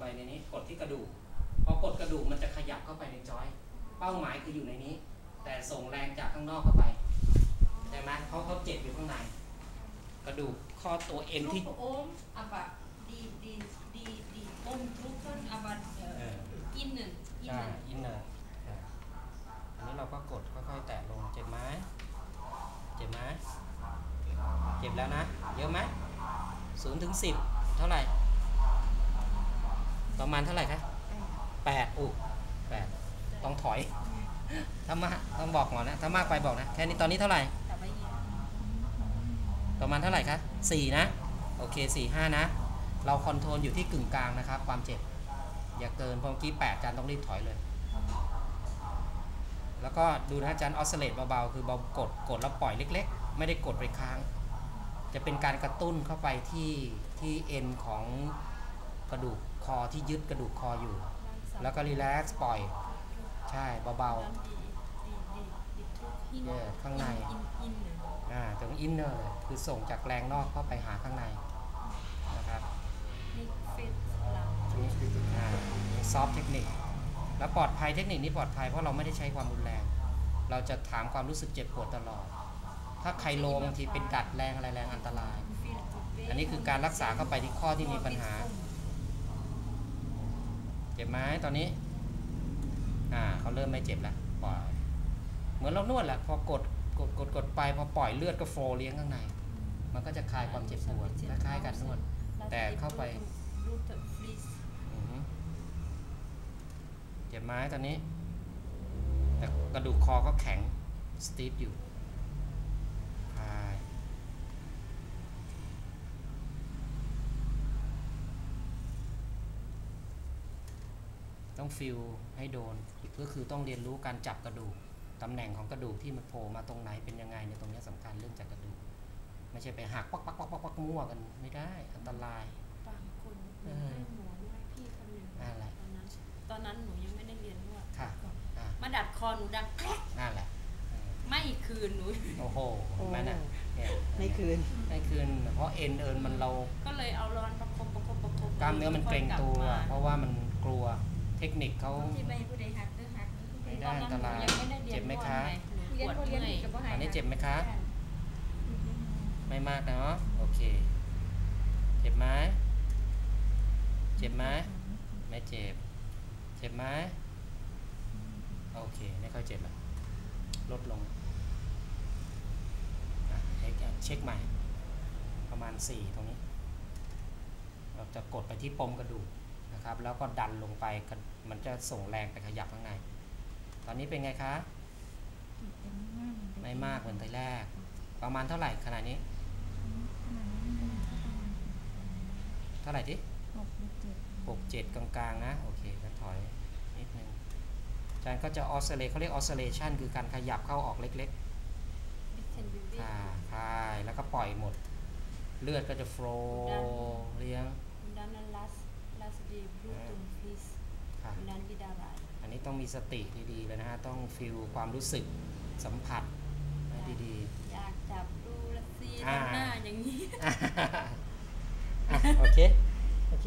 ไปในนี้ กดที่กระดูก พอกดกระดูกมันจะขยับเข้าไปในจอย เป้าหมายคืออยู่ในนี้ แต่ส่งแรงจากข้างนอกเข้าไปใช่ไหมเขาเขาเจ็บอยู่ข้างใน กระดูกข้อตัวเอ็นที่ Truppen om, aber die, die, die, die Umdrücken, aber เอ äh, อ innen, ใช่ innen. อินเนอร์อันนี้เราก็กดค่อยๆแตะลง เจ็บไหมเจ็บไหมเจ็บแล้วนะ เยอะไหมศูนย์ถึงสิบเท่าไหร่ ประมาณเท่าไหร่คะแปดอุแปดต้องถอยถ้ามากต้องบอกก่อนนะถ้ามากไปบอกนะ แค่นี้ตอนนี้เท่าไหร่ประมาณเท่าไหร่คะสี่นะ โอเคสี่ห้านะ เราคอนโทรลอยู่ที่กึ่งกลางนะครับ ความเจ็บ อย่าเกินเพราะเมื่อกี้แปดจานต้องรีบถอยเลย แล้วก็ดูนะจารย์ออสเลตเบาๆ คือเบากดกดแล้วปล่อยเล็ก ๆ ไม่ได้กดไปค้าง จะเป็นการกระตุ้นเข้าไปที่ที่เอ็นของกระดูก คอที่ยึดกระดูกคออยู่ แล้วก็รีแลกซ์ปล่อย ใช่เบา Dann die, die, die, die Druck hin. Ja, ข้างในอ่าตรงอินเนอร์คือส่งจากแรงนอกเข้าไปหาข้างในนะครับ Nicht fett lang. ซอฟเทคนิคแล้วปลอดภัยเทคนิคนี้ปลอดภัยเพราะเราไม่ได้ใช้ความรุนแรง เราจะถามความรู้สึกเจ็บปวดตลอด ถ้าใครโลบางทีเป็นดัดแรงอะไรแรงอันตราย อันนี้คือการรักษาเข้าไปที่ข้อที่มีปัญหา เจ็บไหมตอนนี้ อ่าเขาเริ่มไม่เจ็บแล้วปล่อยเหมือนเรานวดแหละพอกดกดกดกดไปพอปล่อยเลือดก็โฟลว์เลี้ยงข้างใน มันก็จะคลายความเจ็บปวดคล้ายๆการนวด Lass แต่ die เข้าไป Blut- Blut fließen. อือฮึเจ็บไหมตอนนี้ แต่กระดูกคอก็แข็งสตีฟอยู่คลาย ต้องฟิลให้โดนก็คือต้องเรียนรู้การจับกระดูกตำแหน่งของกระดูกที่มันโผล่มาตรงไหนเป็นยังไงเนี่ยตรงนี้ยสำคัญเรื่องจากกระดูก ไม่ใช่ไปหักปักปักปักปักปักมั่วกันไม่ได้อันตรายบางคนหนูให้หมอนวพี่คนหนึ่งอะไรตอนนั้นตอนนั้นหนูยังไม่ได้เรียนนวดค่ะอะมาดัดคอหนูดังแกรกนั่นแหละไม่คืนหนูโอ้โหเห็นไหมน่ะเนี่ยไม่คืนไม่คืนเพราะเอ็นเอินมันเรา ก็เลยเอาร้อนประคบประคบประคบกล้ามเนื้อมันเกร็งตัว เพราะว่ามันกลัว เทคนิคเขาที่ไม่ให้ผู้ใดหักหรือหักไม่ตได้อนอันั้นนตหนูรายยังไม่ได้เรียนเจ็บไหมนวดคะไงหนูเรียปนวดคนเรียนเมื่อยผิดกับบ่หายอันนี้เจ็บไหมคะ ไม่มากเนาะโอเค เจ็บไหมเจ็บไหมไม่เจ็บ เจ็บไหมโอเค ไม่ค่อยเจ็บละลดลงอะเช็คเช็คใหม่ ประมาณ 4 ตรงนี้ เราจะกดไปที่ปมกระดูก นะครับ แล้วก็ดันลงไปกระมันจะส่งแรงไปขยับข้างใน ตอนนี้เป็นไงคะ ไม่มากเหมือนทีแรก ประมาณเท่าไหร่ขนาดนี้ เท่าไหร่ดิหกเจ็ดกลางๆนะ โอเคก็ถอยนิดนึงอาจารย์ก็จะออสเซเลเขาเรียกออสเซเลชันคือการขยับเข้าออกเล็ก Bisschen ๆ bewegen ค่ะคลายแล้วก็ปล่อยหมด เลือดก็จะโฟลว์เลี้ยง und dann lass lass die Blutung fließen ค่ะ und dann wieder rein อันนี้ต้องมีสติดีๆเลยนะฮะ ต้องฟิลความรู้สึกสัมผัสให้ดีอยากจับดูละสิอ่าทำหน้าอย่างนี้ๆอะโอเค โอเค